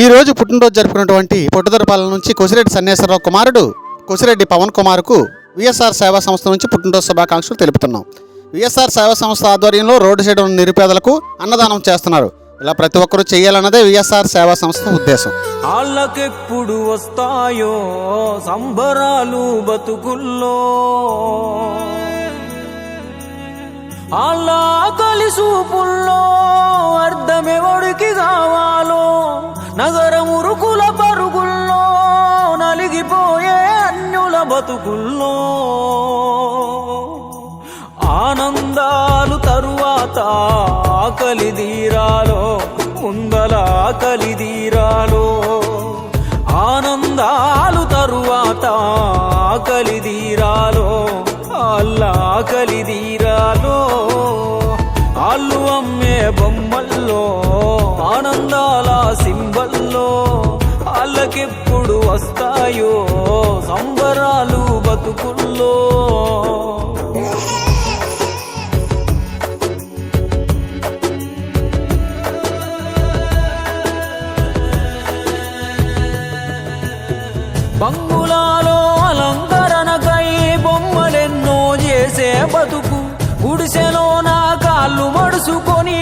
ఈ రోజు పుట్టినరోజు జరుపుకున్నటువంటి పొట్టుదరపాలెం నుంచి కొసిరెడ్డి సన్నేశ్వరరావు కుమారుడు కొసిరెడ్డి పవన్ కుమార్కు విఎస్ఆర్ సేవా సంస్థ నుంచి పుట్టినరోజు శుభాకాంక్షలు తెలుపుతున్నాం. విఎస్ఆర్ సేవా సంస్థ ఆధ్వర్యంలో రోడ్డు సైడ్ ఉన్న నిరుపేదలకు అన్నదానం చేస్తున్నారు. ఇలా ప్రతి ఒక్కరూ చేయాలన్నదే విఎస్ఆర్ సేవా సంస్థ ఉద్దేశం. వాళ్ళకెప్పుడు వస్తాయో సంబరాలు బతుకుల్లో. వాళ్ళ కలిసూపుల్లో నగరం ఉరుకుల పరుగుల్లో నలిగిపోయే అన్యుల బతుకుల్లో. ఆనందాలు తరువాత ఆకలి తీరాలో ముందల ఆకలి తీరాలో. ఆనందాలు తరువాత ఆకలి తీరాలో అల్లా ఆకలి తీరాలో. సింబల్లో వాళ్ళకెప్పుడు వస్తాయో సంబరాలు బతుకుల్లో. బంగులాలో అలంకరణకై బొమ్మలెన్నో చేసే బతుకు గుడిసెలో నా కాళ్ళు మడుచుకొని